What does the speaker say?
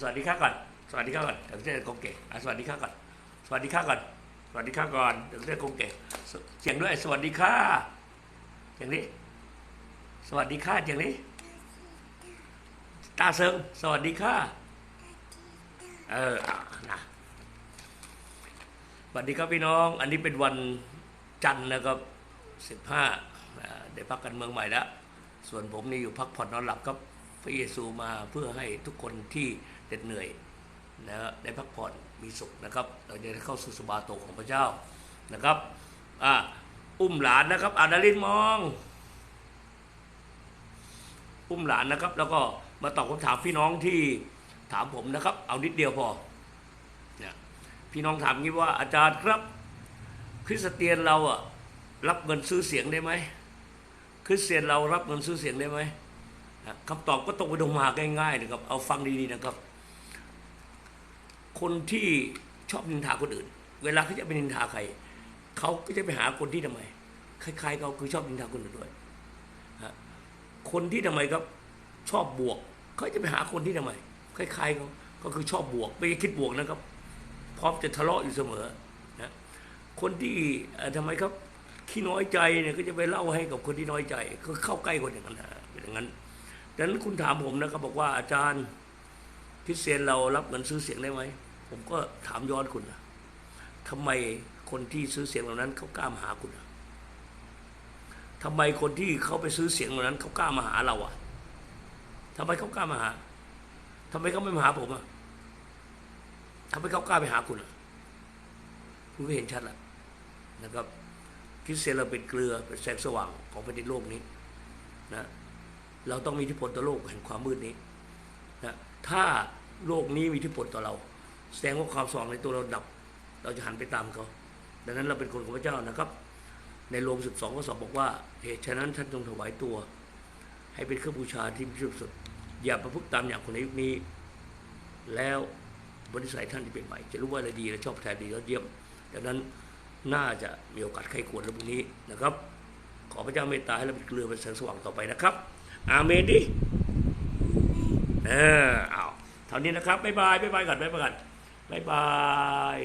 สวัสดีค่ะก่อน สวัสดีค่ะก่อนถึงจะคงเก๋อะสวัสดีค่ะก่อน สวัสดีค่ะก่อน สวัสดีค่ะก่อนถึงจะคงเก๋สเสียงด้วย สวัสดีค่ะอย่างนี้ สวัสดีค่ะอย่างนี้ ตาเซิง สวัสดีค่ะ เออนะสวัสดีครับพี่น้อง อันนี้เป็นวันจันทร์นะครับสิบห้าได้พักกันเมืองใหม่แล้ว ส่วนผมนี่อยู่พักผ่อนนอนหลับครับ พระเยซูมาเพื่อให้ทุกคนที่เหน็ดเหนื่อยนะได้พักผ่อนมีสุขนะครับ เราจะได้เข้าสู่สบาโตของพระเจ้านะครับอ่าอุ้มหลานนะครับอาดาลินมอง อุ้มหลานนะครับ แล้วก็มาตอบคำถามพี่น้องที่ถามผมนะครับ เอานิดเดียวพอเนี่ยพี่น้องถามงี้ว่าอาจารย์ครับ คริสเตียนเราอะรับเงินซื้อเสียงได้ไหมคริสเตียนเรารับเงินซื้อเสียงได้ไหม คำตอบก็ตรงไปตรงมาง่ายๆนะครับ เอาฟังดีๆนะครับ คนที่ชอบนินทาคนอื่น เวลาเขาจะไปนินทาใครเขาก็จะไปหาคนที่ทำไมคล้ายๆเขาคือชอบนินทาคนอื่นด้วยคนที่ทำไมครับชอบบวกเขาจะไปหาคนที่ทำไมคล้ายๆเขาก็คือชอบบวกไม่ใช่คิดบวกนะครับ พร้อมจะทะเลาะอยู่เสมอนะคนที่เอ่อทำไมครับขี้น้อยใจเนี่ยก็จะไปเล่าให้กับคนที่น้อยใจก็เข้าใกล้คนอย่างนั้นนะเป็นอย่างนั้น ดังนั้นคุณถามผมนะครับบอกว่าอาจารย์คริสเตียนเรารับเงินซื้อเสียงได้ไหม ผมก็ถามย้อนคุณนะทำไมคนที่ซื้อเสียงเหล่านั้นเขากล้ามาหาคุณนะทำไมคนที่เขาไปซื้อเสียงเหล่านั้นเขากล้ามาหาเราอะทำไมเขากล้ามาหาทำไมเขาไม่มาหาผมอะทำไมเขากล้าไปหาคุณอะคุณก็เห็นชัดแล้วนะครับคริสเตียนเราเป็นเกลือเป็นแสงสว่างของแผ่นดินโลกนี้นะ เราต้องมีอิทธิพลต่อโลกแห่งความมืดนี้นะถ้าโลกนี้มีอิทธิพลต่อเรา แสดงว่าความสว่างในตัวเราดับ เราจะหันไปตามเขา ดังนั้นเราเป็นคนของพระเจ้านะครับ ในโรงสิบสองข้อสอบบอกว่า เหตุฉะนั้นท่านจงถวายตัว ให้เป็นเครื่องบูชาที่บริสุทธิ์สุดอย่าประพฤติตามอย่างคนในยุคนี้ แล้วบริสัยท่านที่เป็นใหม่ จะรู้ว่าอะไรดีและชอบแทนดียอดเยี่ยม ดังนั้นน่าจะมีโอกาสใครควรในพรุ่งนี้นะครับ ขอพระเจ้าเมตตาให้เราเป็นเกลือเป็นแสงสว่างต่อไปนะครับ อาเมนดิเออเอาเท่านี้นะครับบ๊ายบายบ๊ายบายก่อนบ๊ายบายก่อนบ๊ายบาย